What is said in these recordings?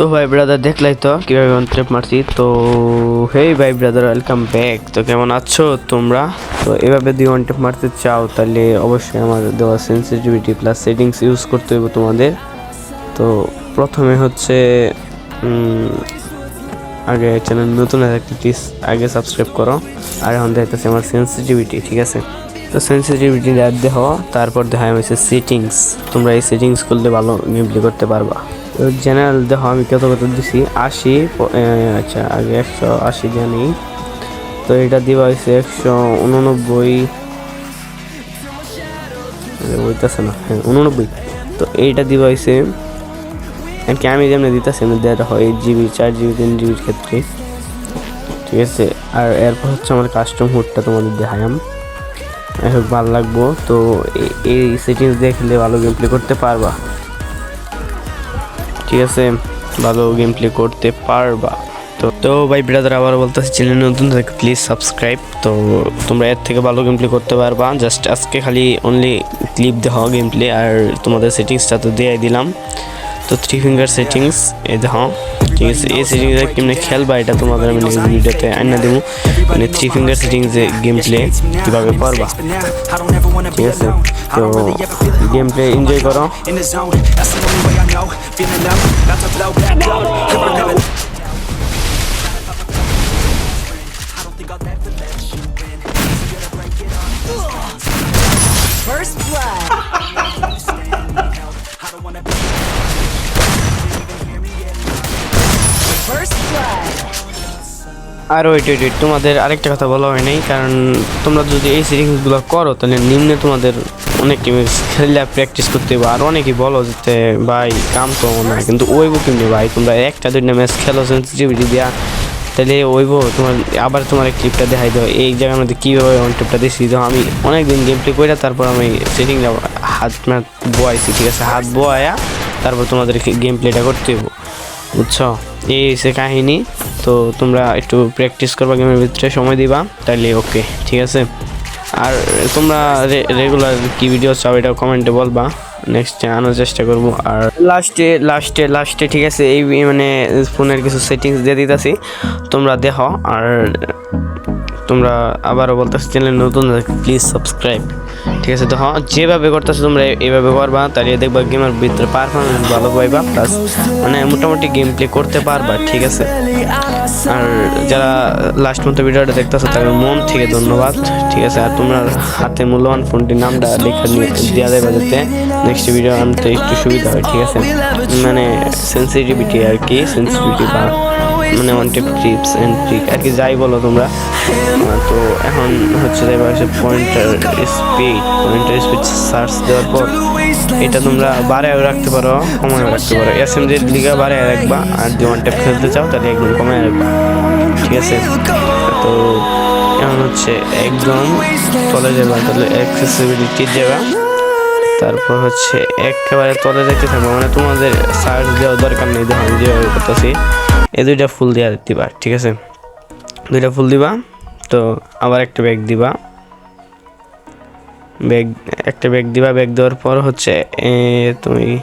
তো ভাই ব্রাদার দেখলাই তো কীভাবে ট্রেপ মারছি, তো হেই ভাই ব্রাদার ওয়েলকাম ব্যাক তো কেমন আছো তোমরা? তো এভাবে দিয়ে ওয়ান মারতে চাও, তাহলে অবশ্যই আমার দেওয়া সেন্সিটিভিটি প্লাস সেটিংস ইউজ করতে হবে তোমাদের। তো প্রথমে হচ্ছে আগে চ্যানেল নতুন থাকতে প্লিজ আগে সাবস্ক্রাইব করো। আর এখন দেখতেছে আমার সেন্সিটিভিটি ঠিক আছে? তো সেন্সিটিভিটি অ্যাড দেহ তারপর দেখা হয়েছে সেটিংস তোমরা এই সেটিংস করলে ভালো গেমপ্লে করতে পারবা। জেনারেল দেখো, আমি কত কত দিছি? আশি আচ্ছা আগে একশো আশি জানি। তো এটা দেওয়া হয়েছে একশো উননব্বই। বইতেছে না। হ্যাঁ উননব্বই। তো এইটা দেওয়া হয়েছে। আর কি, আমি যেমনি দিতেছি, এমনি দেওয়া হয় এইট জিবি চার জিবি তিন জিবির ক্ষেত্রে। ঠিক আছে? আর এরপর হচ্ছে আমার কাস্টম হুডটা তোমাদের দেখালাম এখন ভালো লাগবো। তো এই সেটিংস দেখলে ভালো গেম প্লে করতে পারবা। ঠিক আছে? ভালো গেম প্লে করতে পারবা। তো তো ভাই ব্রাদার আবার বলতেছি চ্যানেল নতুন থাকে প্লিজ সাবস্ক্রাইব তো তোমরা এর থেকে ভালো গেম প্লে করতে পারবা। জাস্ট আজকে খালি অনলি ক্লিপ দেওয়া গেম প্লে আর তোমাদের সেটিংসটা তো দেয়াই দিলাম। তো থ্রি ফিঙ্গার সেটিংস এই দেখো, ঠিক আছে, এই সেটিংসে কেমনি খেলবা এটা তোমাদের আমি নেক্সট ভিডিওতে আনা দেবো মানে three finger settings game play কীভাবে করবা। ঠিক আছে, তো গেম প্লে এনজয় করো। আর ওইট ওইট, তোমাদের আরেকটা কথা বলা হয় নাই কারণ তোমরা যদি এই সিরিজগুলো করো তাহলে নিম্নে তোমাদের অনেক খেলে প্র্যাকটিস করতে হবে আর অনেকেই বলো যে ভাই কাম তো না কিন্তু ওইব কেমনি ভাই তোমরা একটা দুইটা ম্যাচ খেলো সেন্সিটিভিটি দেওয়া তাহলে ওইব তোমার আবার তোমার ক্লিপটা দেখাই দাও এই জায়গার মধ্যে কীভাবে অন টিপটা দিয়েছি তো আমি অনেক দিন গেম প্লে করে তারপর আমি সেটিংটা হাত ম্যাট বোয়াইছি ঠিক আছে? হাত বোয়ায়া তারপর তোমাদের গেম প্লেটা করতে হইব বুঝছ? এই হচ্ছে কাহিনী। তো তোমরা একটু প্র্যাকটিস করবা গেমের ভিতরে, সময় দিবা, তাইলে ওকে ঠিক আছে? আর তোমরা রেগুলার কি ভিডিও চাও এটা কমেন্টে বলবা নেক্সট আনার চেষ্টা করব। আর লাস্টে লাস্টে লাস্টে ঠিক আছে, এই মানে ফোনের কিছু সেটিংস দিয়ে দিতেছি, তোমরা দেখো, আর তোমরা আবারও বলতেছি, চ্যানেল নতুন প্লিজ সাবস্ক্রাইব ঠিক আছে দেখো যেভাবে করতেছো তোমরা এইভাবে করবা, তাহলে দেখবা গেমের ভিতরে পারফরমেন্স ভালো পাইবা প্লাস মানে মোটামুটি গেম প্লে করতে পারবা, ঠিক আছে। আর যারা লাস্ট মতো ভিডিওটা দেখতেছো, তাদের মন থেকে ধন্যবাদ, ঠিক আছে। আর তোমরা হাতে মূল্যবান ফোনটির নামটা লেখা দেওয়া দেবে যাতে নেক্সট ভিডিও আনতে একটু সুবিধা হয়, ঠিক আছে। মানে সেন্সিটিভিটি আর কি সেন্সিটিভিটি বা মানে one tip tips and trick আর কি যাই বলো তোমরা। আহ, তো এখন হচ্ছে এবার pointer speed pointer speed search দেওয়ার পর এটা তোমরা বাড়ায় রাখতে পারো কমায় রাখতে পারো। এস এম জেড লিগা বাড়ায় রাখবা আর যদি ওয়ান টেপ খেলতে চাও তাহলে একদম কমায় রাখবা। ঠিক আছে? তো এখন হচ্ছে একদম তলে যাবা তাহলে অ্যাক্সেসিবিলিটি যাবা তারপর হচ্ছে একেবারে তলে যেতে থাকব মানে তোমাদের সার্চ দেওয়ার দরকার নেই দেখো আমি যেভাবে করতেছি। এই দুইটা ফুল দেওয়া দিবা ঠিক আছে? দুইটা ফুল দিবা, তো আবার একটা ব্যাগ দিবা। ব্যাগ একটা ব্যাগ দিবা ব্যাগ দেওয়ার পর হচ্ছে তুমি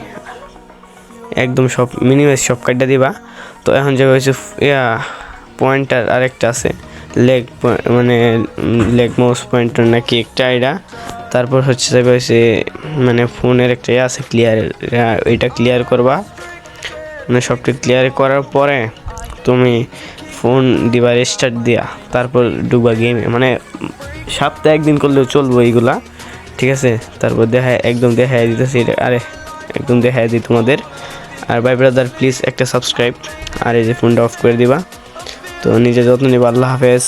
একদম সব মিনিমাইজ সব কাটটা দিবা। তো এখন যে হচ্ছে ফ- ইয়া পয়েন্টার আরেকটা আছে লেগ মানে লেগ মাউস পয়েন্টার নাকি একটা এটা। তারপর হচ্ছে যাবে হচ্ছে মানে ফোনের একটা ইয়ে আছে ক্লিয়ার এটা ক্লিয়ার করবা। মানে সবটা ক্লিয়ার করার পরে তুমি ফোন দিবা রেস্টার্ট দিয়া তারপর ডুবা গেমে মানে সপ্তাহে একদিন করলেও চলবো এইগুলা, ঠিক আছে? তারপর দেখায় একদম দেখাই দিতেছি আরে, একদম দেখায় দিই তোমাদের। আর ভাই ব্রাদার প্লিজ একটা সাবস্ক্রাইব আর এই যে ফোনটা অফ করে দিবা। তো নিজের যত্ন নিবা, আল্লাহ হাফেজ।